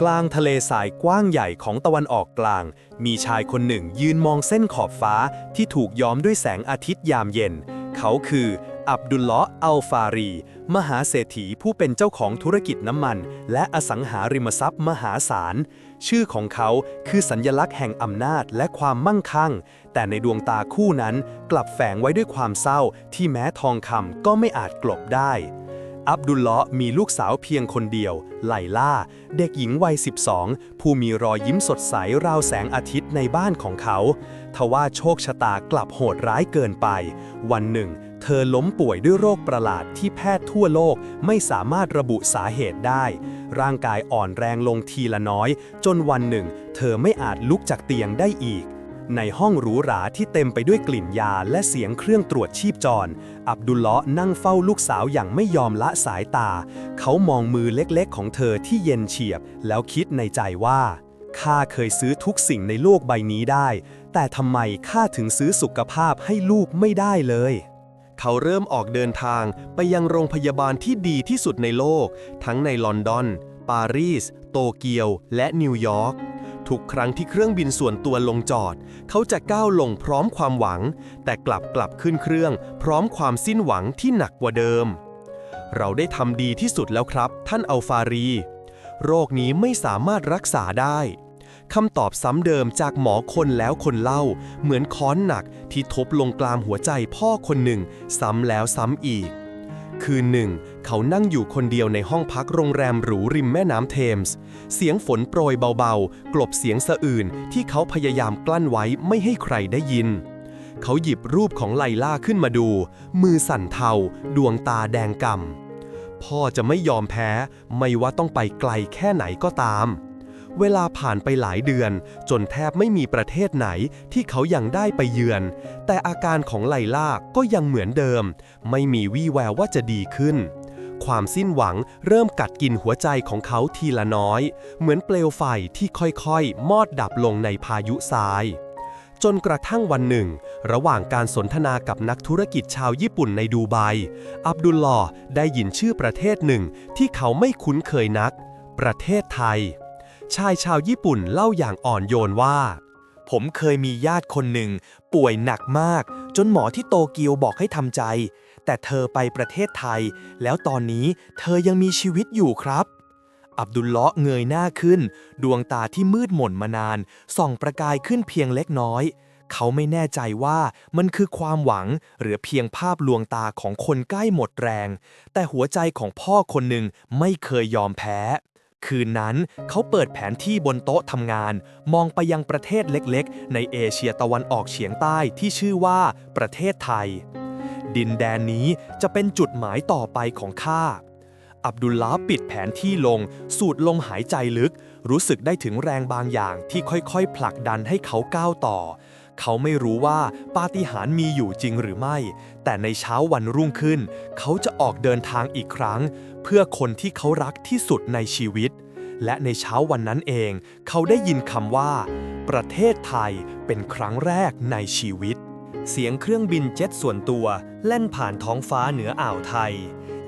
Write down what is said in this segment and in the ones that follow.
กลางทะเลทรายกว้างใหญ่ของตะวันออกกลาง มีชายคนหนึ่งยืนมองเส้นขอบฟ้าที่ถูกย้อมด้วยแสงอาทิตย์ยามเย็น เขาคือ อับดุลเลาะห์อัลฟารี มหาเศรษฐีผู้เป็นเจ้าของธุรกิจน้ำมัน และอสังหาริมทรัพย์มหาศาล ชื่อของเขาคือสัญญลักษณ์แห่งอำนาจและความมั่งคั่ง แต่ในดวงตาคู่นั้นกลับแฝงไว้ด้วยความเศร้าที่แม้ทองคำก็ไม่อาจกลบได้ อับดุลเลาะมีลูกสาวเพียงคนเดียว ไลล่า เด็กหญิงวัย 12 ผู้มีรอยยิ้มสดใสราวแสงอาทิตย์ในบ้านของเขา ทว่าโชคชะตากลับโหดร้ายเกินไป วันหนึ่ง เธอล้มป่วยด้วยโรคประหลาดที่แพทย์ทั่วโลกไม่สามารถระบุสาเหตุได้ ร่างกายอ่อนแรงลงทีละน้อย จนวันหนึ่ง เธอไม่อาจลุกจากเตียงได้อีก ในห้องหรูหราที่เต็มไปด้วยกลิ่นยาและเสียงเครื่องตรวจชีพจร อับดุลเลาะนั่งเฝ้าลูกสาวอย่างไม่ยอมละสายตา เขามองมือเล็กๆ ของเธอที่เย็นเฉียบ แล้วคิดในใจว่า ข้าเคยซื้อทุกสิ่งในโลกใบนี้ได้ แต่ทำไมข้าถึงซื้อสุขภาพให้ลูกไม่ได้เลยเขาเริ่มออกเดินทางไปยังโรงพยาบาลที่ดีที่สุดในโลก ทั้งในลอนดอน ปารีส โตเกียว และนิวยอร์ก ทุกครั้งที่เครื่องบินส่วนตัวลงจอด เขาจะก้าวลงพร้อมความหวัง แต่กลับกลับขึ้นเครื่อง พร้อมความสิ้นหวังที่หนักกว่าเดิม เราได้ทำดีที่สุดแล้วครับ ท่านอัลฟารี โรคนี้ไม่สามารถรักษาได้คำตอบซ้ำเดิมจากหมอคนแล้วคนเล่า เหมือนค้อนหนักที่ทบลงกลามหัวใจพ่อคนหนึ่ง ซ้ำแล้วซ้ำอีก คืนหนึ่ง เขานั่งอยู่คนเดียวในห้องพักโรงแรมหรูริมแม่น้ำเทมส์ เสียงฝนโปรยเบาๆ กลบเสียงสะอื่นที่เขาพยายามกลั้นไว้ไม่ให้ใครได้ยิน เขาหยิบรูปของไลล่าขึ้นมาดู มือสั่นเทา ดวงตาแดงก่ำพ่อจะไม่ยอมแพ้ ไม่ว่าต้องไปไกลแค่ไหนก็ตาม เวลาผ่านไปหลายเดือน จนแทบไม่มีประเทศไหนที่เขายังได้ไปเยือน แต่อาการของไลล่าก็ยังเหมือนเดิม ไม่มีวี่แววว่าจะดีขึ้น ความสิ้นหวังเริ่มกัดกินหัวใจของเขาทีละน้อย เหมือนเปลวไฟที่ค่อยๆ มอดดับลงในพายุทราย จนกระทั่งวันหนึ่ง ระหว่างการสนทนากับนักธุรกิจชาวญี่ปุ่นในดูไบ อับดุลลอได้ยินชื่อประเทศหนึ่งที่เขาไม่คุ้นเคยนัก ประเทศไทย ชายชาวญี่ปุ่นเล่าอย่างอ่อนโยนว่าผมเคยมีญาติคนหนึ่ง ป่วยหนักมาก จนหมอที่โตเกียวบอกให้ทำใจ แต่เธอไปประเทศไทย แล้วตอนนี้เธอยังมีชีวิตอยู่ครับ อับดุลเลาะเงยหน้าขึ้น ดวงตาที่มืดหม่นมานาน ส่องประกายขึ้นเพียงเล็กน้อย เขาไม่แน่ใจว่ามันคือความหวังหรือเพียงภาพลวงตาของคนใกล้หมดแรง แต่หัวใจของพ่อคนหนึ่งไม่เคยยอมแพ้คืนนั้นเขาเปิดแผนที่บนโต๊ะทำงาน มองไปยังประเทศเล็กๆ ในเอเชียตะวันออกเฉียงใต้ที่ชื่อว่าประเทศไทย ดินแดนนี้จะเป็นจุดหมายต่อไปของข้า อับดุลลาปิดแผนที่ลง สูดลมหายใจลึก รู้สึกได้ถึงแรงบางอย่างที่ค่อยๆ ผลักดันให้เขาก้าวต่อ เขาไม่รู้ว่าปาฏิหาริย์มีอยู่จริงหรือไม่ แต่ในเช้าวันรุ่งขึ้น เขาจะออกเดินทางอีกครั้ง เพื่อคนที่เขารักที่สุดในชีวิต และในเช้าวันนั้นเอง เขาได้ยินคำว่า ประเทศไทยเป็นครั้งแรกในชีวิต เสียงเครื่องบินเจ็ตส่วนตัวแล่นผ่านท้องฟ้าเหนืออ่าวไทย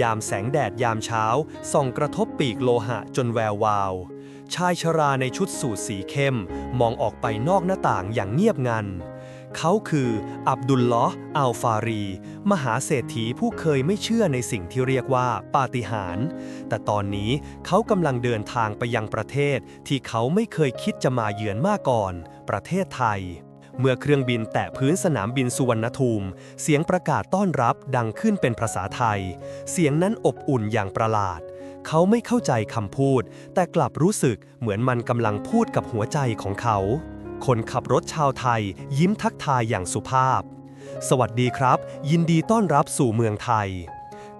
ยามแสงแดดยามเช้า ส่องกระทบปีกโลหะจนแวววาว ชายชราในชุดสูทสีเข้ม มองออกไปนอกหน้าต่างอย่างเงียบงัน เขาคืออับดุลลอฮ์อัลฟารี มหาเศรษฐีผู้เคยไม่เชื่อในสิ่งที่เรียกว่าปาฏิหาริย์แต่ตอนนี้เขากำลังเดินทางไปยังประเทศที่เขาไม่เคยคิดจะมาเยือนมาก่อน ประเทศไทย เมื่อเครื่องบินแตะพื้นสนามบินสุวรรณภูมิ เสียงประกาศต้อนรับดังขึ้นเป็นภาษาไทย เสียงนั้นอบอุ่นอย่างประหลาด เขาไม่เข้าใจคำพูด แต่กลับรู้สึกเหมือนมันกำลังพูดกับหัวใจของเขา คนขับรถชาวไทย ยิ้มทักทายอย่างสุภาพ สวัสดีครับ ยินดีต้อนรับสู่เมืองไทย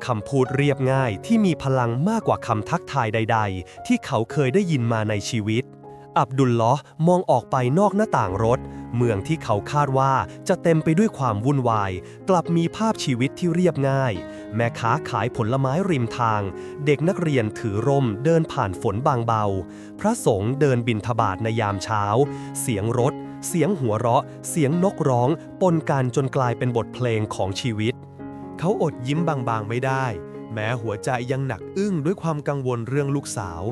คำพูดเรียบง่ายที่มีพลังมากกว่าคำทักทายใด ๆ ที่เขาเคยได้ยินมาในชีวิต อับดุลเลาะห์มองออกไปนอกหน้าต่างรถ เมืองที่เขาคาดว่าจะเต็มไปด้วยความวุ่นวาย กลับมีภาพชีวิตที่เรียบง่าย แม่ค้าขายผลไม้ริมทาง เด็กนักเรียนถือร่มเดินผ่านฝนบางเบา พระสงฆ์เดินบินทบาทในยามเช้า เสียงรถ เสียงหัวเราะ เสียงนกร้องปนกันจนกลายเป็นบทเพลงของชีวิต เขาอดยิ้มบางๆไม่ได้ แม้หัวใจยังหนักอึ้งด้วยความกังวลเรื่องลูกสาว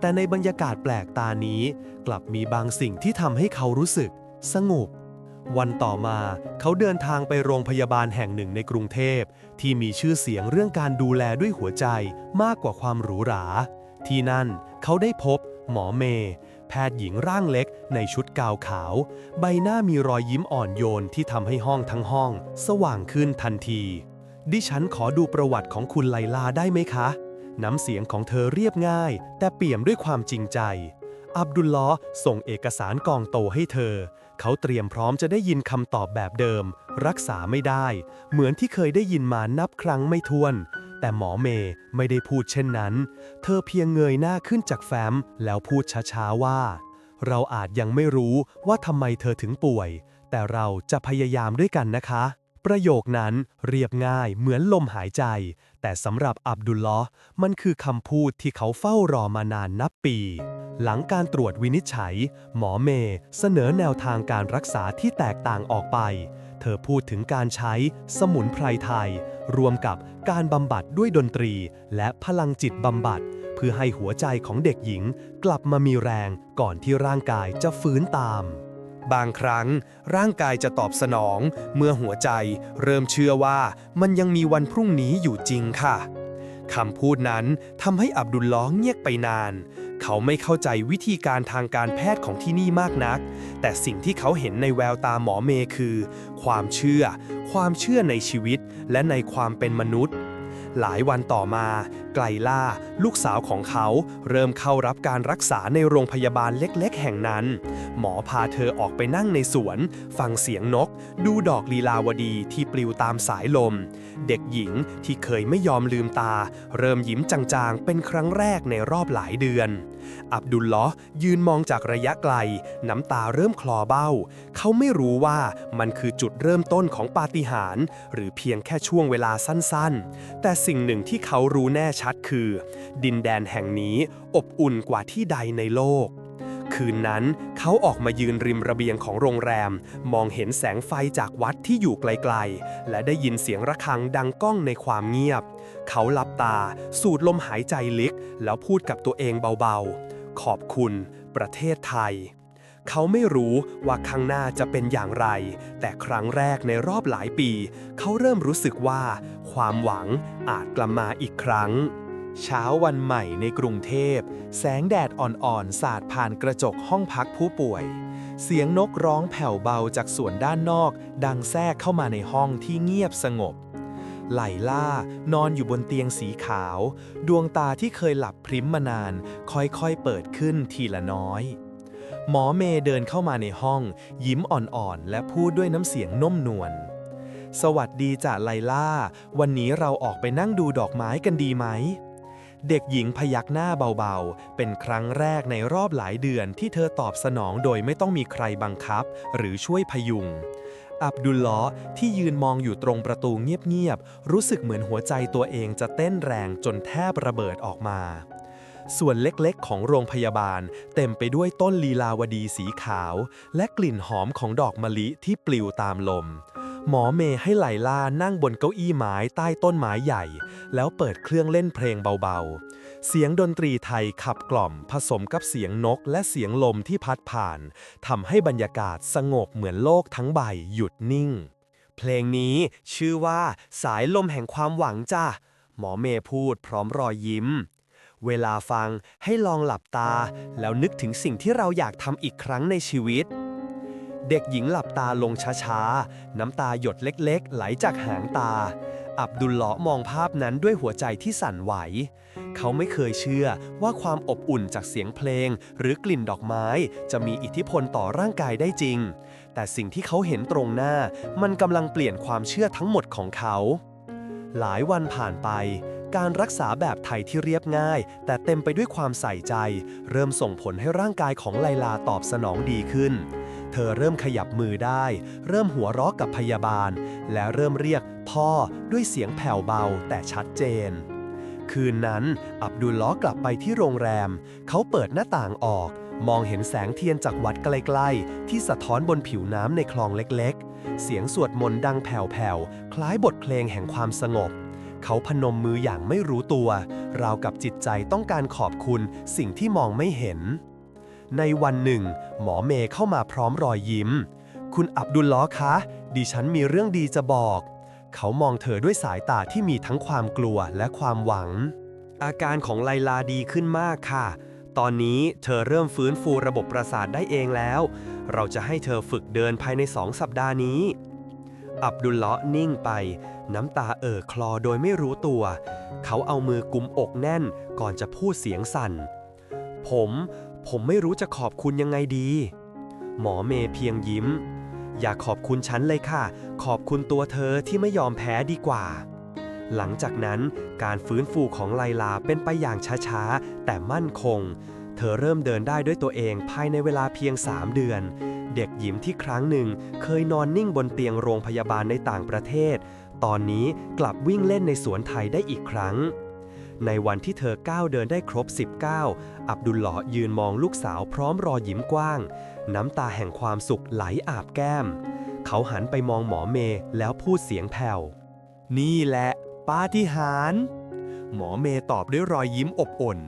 แต่ในบรรยากาศแปลกตานี้ กลับมีบางสิ่งที่ทำให้เขารู้สึก สงบ วันต่อมาเขาเดินทางไปโรงพยาบาลแห่งหนึ่งในกรุงเทพ ที่มีชื่อเสียงเรื่องการดูแลด้วยหัวใจมากกว่าความหรูหรา ที่นั่นเขาได้พบ หมอเมย์แพทย์หญิงร่างเล็กในชุดกาวขาว ใบหน้ามีรอยยิ้มอ่อนโยนที่ทำให้ห้องทั้งห้อง สว่างขึ้นทันที ดิฉันขอดูประวัติของคุณไลลาได้ไหมคะ น้ำเสียงของเธอเรียบง่าย แต่เปี่ยมด้วยความจริงใจ อับดุลลอส่งเอกสารกองโตให้เธอ เขาเตรียมพร้อมจะได้ยินคำตอบแบบเดิม รักษาไม่ได้ เหมือนที่เคยได้ยินมานับครั้งไม่ถ้วน แต่หมอเมย์ไม่ได้พูดเช่นนั้น เธอเพียงเงยหน้าขึ้นจากแฟ้ม แล้วพูดช้าๆว่า เราอาจยังไม่รู้ว่าทำไมเธอถึงป่วย แต่เราจะพยายามด้วยกันนะคะ ประโยคนั้นเรียบง่ายเหมือนลมหายใจ แต่สำหรับอับดุลลอฮ์มันคือคำพูดที่เขาเฝ้ารอมานานนับปี หลังการตรวจวินิจฉัย หมอเมย์เสนอแนวทางการรักษาที่แตกต่างออกไป เธอพูดถึงการใช้สมุนไพรไทย รวมกับการบำบัดด้วยดนตรี และพลังจิตบำบัด เพื่อให้หัวใจของเด็กหญิง กลับมามีแรงก่อนที่ร่างกายจะฟื้นตาม บางครั้ง ร่างกายจะตอบสนอง เมื่อหัวใจเริ่มเชื่อว่ามันยังมีวันพรุ่งนี้อยู่จริงค่ะคำพูดนั้นทำให้อับดุลล้อฮ์เงียบไปนาน เขาไม่เข้าใจวิธีการทางการแพทย์ของที่นี่มากนัก แต่สิ่งที่เขาเห็นในแววตาหมอเมย์คือ ความเชื่อ ความเชื่อในชีวิต และในความเป็นมนุษย์ หลายวันต่อมา ไกลล่า ลูกสาวของเขา เริ่มเข้ารับการรักษาในโรงพยาบาลเล็กๆ แห่งนั้น หมอพาเธอออกไปนั่งในสวน ฟังเสียงนก ดูดอกลีลาวดีที่ปลิวตามสายลม เด็กหญิงที่เคยไม่ยอมลืมตา เริ่มยิ้มจางๆ เป็นครั้งแรกในรอบหลายเดือน อับดุลลอยืนมองจากระยะไกล น้ำตาเริ่มคลอเบ้า เขาไม่รู้ว่ามันคือจุดเริ่มต้นของปาฏิหาริย์หรือเพียงแค่ช่วงเวลาสั้นๆ แต่สิ่งหนึ่งที่เขารู้แน่ชัดชัดคือ ดินแดนแห่งนี้อบอุ่นกว่าที่ใดในโลก คืนนั้นเขาออกมายืนริมระเบียงของโรงแรม มองเห็นแสงไฟจากวัดที่อยู่ไกลๆ และได้ยินเสียงระฆังดังก้องในความเงียบ เขาหลับตา สูดลมหายใจลึก แล้วพูดกับตัวเองเบาๆ ขอบคุณ ประเทศไทย เขาไม่รู้ว่าข้างหน้าจะเป็นอย่างไร แต่ครั้งแรกในรอบหลายปี เขาเริ่มรู้สึกว่า ความหวังอาจกลับมาอีกครั้ง เช้าวันใหม่ในกรุงเทพ แสงแดดอ่อนๆ สาดผ่านกระจกห้องพักผู้ป่วย เสียงนกร้องแผ่วเบาจากส่วนด้านนอก ดังแทรกเข้ามาในห้องที่เงียบสงบไหลล่านอนอยู่บนเตียงสีขาว ดวงตาที่เคยหลับพริ้มมานาน ค่อยๆเปิดขึ้นทีละน้อย หมอเมย์เดินเข้ามาในห้อง ยิ้มอ่อนๆ และพูดด้วยน้ำเสียงนุ่มนวล สวัสดีจ่าไลล่า วันนี้เราออกไปนั่งดูดอกไม้กันดีไหม เด็กหญิงพยักหน้าเบาๆ เป็นครั้งแรกในรอบหลายเดือนที่เธอตอบสนองโดยไม่ต้องมีใครบังคับ หรือช่วยพยุง อับดุลลอฮ์ที่ยืนมองอยู่ตรงประตูเงียบๆ รู้สึกเหมือนหัวใจตัวเองจะเต้นแรงจนแทบระเบิดออกมา ส่วนเล็กๆ ของโรงพยาบาล เต็มไปด้วยต้นลีลาวดีสีขาว และกลิ่นหอมของดอกมะลิที่ปลิวตามลม หมอเมย์ให้ไหลล่านั่งบนเก้าอี้ไม้ใต้ต้นไม้ใหญ่ แล้วเปิดเครื่องเล่นเพลงเบาๆ เสียงดนตรีไทยขับกล่อมผสมกับเสียงนกและเสียงลมที่พัดผ่านทำให้บรรยากาศสงบเหมือนโลกทั้งใบหยุดนิ่ง เพลงนี้ชื่อว่าสายลมแห่งความหวังจ้ะหมอเมย์พูดพร้อมรอยยิ้ม เวลาฟังให้ลองหลับตา แล้วนึกถึงสิ่งที่เราอยากทำอีกครั้งในชีวิต เด็กหญิงหลับตาลงช้าๆ น้ำตาหยดเล็กๆ ไหลจากหางตา อับดุลเลาะห์มองภาพนั้นด้วยหัวใจที่สั่นไหว เขาไม่เคยเชื่อว่าความอบอุ่นจากเสียงเพลง หรือกลิ่นดอกไม้จะมีอิทธิพลต่อร่างกายได้จริง แต่สิ่งที่เขาเห็นตรงหน้า มันกำลังเปลี่ยนความเชื่อทั้งหมดของเขาหลายวันผ่านไป การรักษาแบบไทยที่เรียบง่าย แต่เต็มไปด้วยความใส่ใจ เริ่มส่งผลให้ร่างกายของไลลาตอบสนองดีขึ้น เธอเริ่มขยับมือได้ เริ่มหัวเราะกับพยาบาล และเริ่มเรียกพ่อด้วยเสียงแผ่วเบาแต่ชัดเจนคืนนั้น อับดุลล้อกลับไปที่โรงแรม เขาเปิดหน้าต่างออก มองเห็นแสงเทียนจากวัดใกล้ๆ ที่สะท้อนบนผิวน้ำในคลองเล็กๆ เสียงสวดมนต์ดังแผ่วๆ คล้ายบทเพลงแห่งความสงบ เขาพนมมืออย่างไม่รู้ตัว ราวกับจิตใจต้องการขอบคุณสิ่งที่มองไม่เห็น ในวันหนึ่ง หมอเมย์เข้ามาพร้อมรอยยิ้ม คุณอับดุลล้อคะ ดิฉันมีเรื่องดีจะบอก เขามองเธอด้วยสายตาที่มีทั้งความกลัวและความหวัง อาการของไลลาดีขึ้นมากค่ะ ตอนนี้เธอเริ่มฟื้นฟูระบบประสาทได้เองแล้ว เราจะให้เธอฝึกเดินภายในสองสัปดาห์นี้ อับดุลเลาะนิ่งไป น้ำตาเอ่อคลอโดยไม่รู้ตัว เขาเอามือกุมอกแน่นก่อนจะพูดเสียงสั่น ผม ผมไม่รู้จะขอบคุณยังไงดี หมอเมเพียงยิ้ม อย่าขอบคุณฉันเลยค่ะ ขอบคุณตัวเธอที่ไม่ยอมแพ้ดีกว่า หลังจากนั้นการฟื้นฟูของไลลาเป็นไปอย่างช้าๆ แต่มั่นคง เธอเริ่มเดินได้ด้วยตัวเองภายในเวลาเพียง 3 เดือน เด็กหญิงที่ครั้งหนึ่งเคยนอนนิ่งบนเตียงโรงพยาบาลในต่างประเทศ ตอนนี้กลับวิ่งเล่นในสวนไทยได้อีกครั้ง ในวันที่เธอก้าวเดินได้ครบ 19 อับดุลเลาะห์ยืนมองลูกสาวพร้อมรอยยิ้มกว้าง น้ำตาแห่งความสุขไหลอาบแก้ม เขาหันไปมองหมอเมย์แล้วพูดเสียงแผ่ว นี่แหละปาฏิหาริย์หมอเมย์ตอบด้วยรอยยิ้มอบอุ่น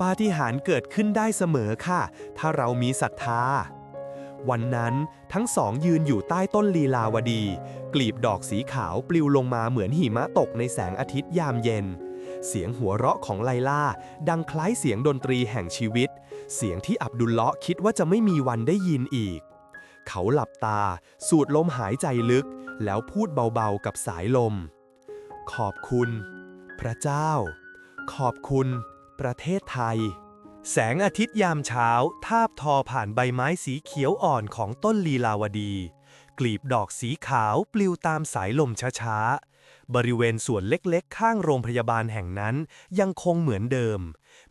ปาฏิหาริย์เกิดขึ้นได้เสมอค่ะ ถ้าเรามีศรัทธา วันนั้นทั้งสองยืนอยู่ใต้ต้นลีลาวดี กลีบดอกสีขาวปลิวลงมาเหมือนหิมะตกในแสงอาทิตย์ยามเย็น เสียงหัวเราะของไลล่า ดังคล้ายเสียงดนตรีแห่งชีวิต เสียงที่อับดุลเลาะคิดว่าจะไม่มีวันได้ยินอีก เขาหลับตา สูดลมหายใจลึก แล้วพูดเบาๆกับสายลม ขอบคุณ พระเจ้า ขอบคุณ ประเทศไทย แสงอาทิตย์ยามเช้า ทาบทอผ่านใบไม้สีเขียวอ่อนของต้นลีลาวดี กลีบดอกสีขาวปลิวตามสายลมช้าๆ บริเวณสวนเล็กๆ ข้างโรงพยาบาลแห่งนั้นยังคงเหมือนเดิม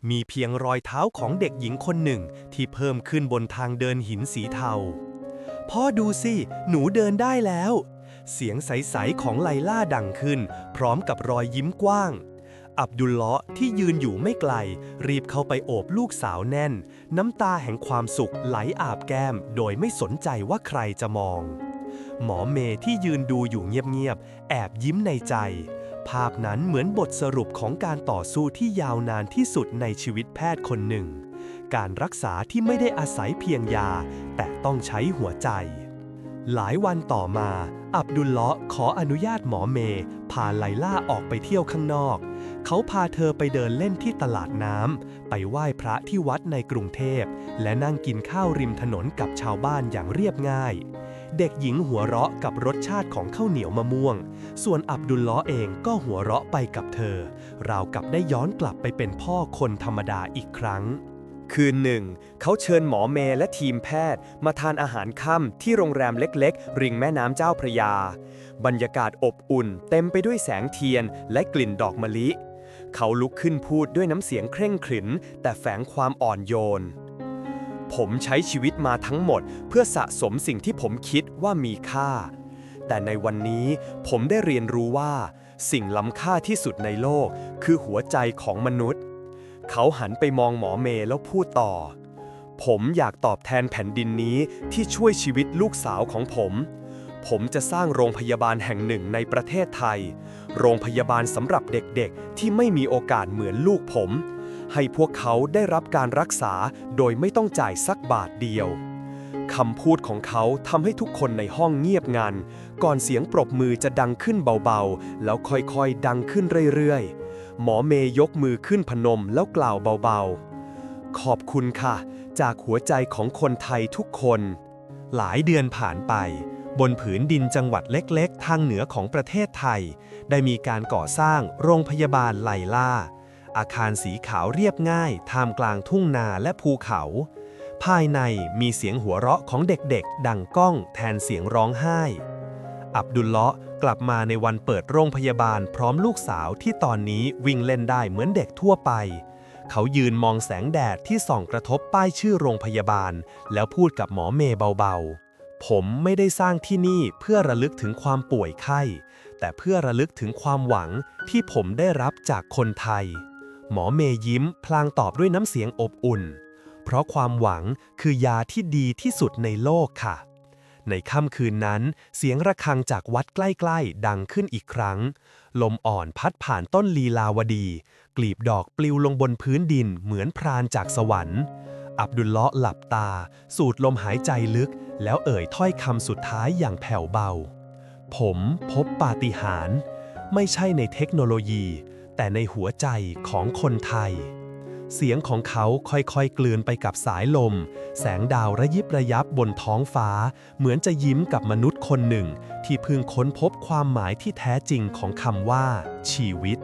มีเพียงรอยเท้าของเด็กหญิงคนหนึ่งที่เพิ่มขึ้นบนทางเดินหินสีเทา พ่อดูสิ หนูเดินได้แล้ว เสียงใส ๆ ของไลล่าดังขึ้น พร้อมกับรอยยิ้มกว้าง อับดุลเลาะห์ที่ยืนอยู่ไม่ไกล รีบเข้าไปโอบลูกสาวแน่น น้ำตาแห่งความสุขไหลอาบแก้ม โดยไม่สนใจว่าใครจะมอง หมอเมที่ยืนดูอยู่เงียบๆ แอบยิ้มในใจ ภาพนั้นเหมือนบทสรุปของการต่อสู้ที่ยาวนานที่สุดในชีวิตแพทย์คนหนึ่ง การรักษาที่ไม่ได้อาศัยเพียงยา แต่ต้องใช้หัวใจ หลายวันต่อมา อับดุลเลาะห์ขออนุญาตหมอเม พาไลล่าออกไปเที่ยวข้างนอก เขาพาเธอไปเดินเล่นที่ตลาดน้ำ ไปไหว้พระที่วัดในกรุงเทพ และนั่งกินข้าวริมถนนกับชาวบ้านอย่างเรียบง่าย เด็กหญิงหัวเราะกับรสชาติของข้าวเหนียวมะม่วง ส่วนอับดุลลาะห์เองก็หัวเราะไปกับเธอ ราวกับได้ย้อนกลับไปเป็นพ่อคนธรรมดาอีกครั้งคืนหนึ่ง เขาเชิญหมอเมย์และทีมแพทย์ มาทานอาหารค่ำที่โรงแรมเล็กๆ ริมแม่น้ำเจ้าพระยา บรรยากาศอบอุ่น เต็มไปด้วยแสงเทียนและกลิ่นดอกมะลิ เขาลุกขึ้นพูดด้วยน้ำเสียงเคร่งขรึมแต่แฝงความอ่อนโยน ผมใช้ชีวิตมาทั้งหมด เพื่อสะสมสิ่งที่ผมคิดว่ามีค่า แต่ในวันนี้ผมได้เรียนรู้ว่า สิ่งล้ำค่าที่สุดในโลก คือหัวใจของมนุษย์ เขาหันไปมองหมอเมย์แล้วพูดต่อ ผมอยากตอบแทนแผ่นดินนี้ที่ช่วยชีวิตลูกสาวของผม ผมจะสร้างโรงพยาบาลแห่งหนึ่งในประเทศไทย โรงพยาบาลสำหรับเด็กๆ ที่ไม่มีโอกาสเหมือนลูกผม ให้พวกเขาได้รับการรักษาโดยไม่ต้องจ่ายสักบาทเดียวคำพูดของเขาทำให้ทุกคนในห้องเงียบงัน ก่อนเสียงปรบมือจะดังขึ้นเบาๆ แล้วค่อยๆ ดังขึ้นเรื่อยๆ หมอเมย์ยกมือขึ้นพนมแล้วกล่าวเบาๆ ขอบคุณค่ะ จากหัวใจของคนไทยทุกคน หลายเดือนผ่านไป บนผืนดินจังหวัดเล็กๆ ทางเหนือของประเทศไทย ได้มีการก่อสร้างโรงพยาบาลไลล่า อาคารสีขาวเรียบง่าย ท่ามกลางทุ่งนาและภูเขา ภายในมีเสียงหัวเราะของเด็กๆ ดังก้องแทนเสียงร้องไห้ อับดุลเลาะห์กลับมาในวันเปิดโรงพยาบาลพร้อมลูกสาวที่ตอนนี้วิ่งเล่นได้เหมือนเด็กทั่วไป เขายืนมองแสงแดดที่ส่องกระทบป้ายชื่อโรงพยาบาล แล้วพูดกับหมอเมย์เบาๆ ผมไม่ได้สร้างที่นี่เพื่อระลึกถึงความป่วยไข้ แต่เพื่อระลึกถึงความหวังที่ผมได้รับจากคนไทย หมอเมย์ยิ้มพลางตอบด้วยน้ำเสียงอบอุ่น เพราะความหวังคือยาที่ดีที่สุดในโลกค่ะ ในค่ำคืนนั้นเสียงระฆังจากวัดใกล้ๆ ดังขึ้นอีกครั้ง ลมอ่อนพัดผ่านต้นลีลาวดี กลีบดอกปลิวลงบนพื้นดินเหมือนพรานจากสวรรค์ อับดุลเลาะห์หลับตา สูดลมหายใจลึก แล้วเอ่ยถ้อยคำสุดท้ายอย่างแผ่วเบา ผมพบปาฏิหาริย์ไม่ใช่ในเทคโนโลยี แต่ในหัวใจของคนไทย เสียงของเขาค่อยๆกลืนไปกับสายลม แสงดาวระยิบระยับบนท้องฟ้า เหมือนจะยิ้มกับมนุษย์คนหนึ่ง ที่เพิ่งค้นพบความหมายที่แท้จริงของคำว่า ชีวิต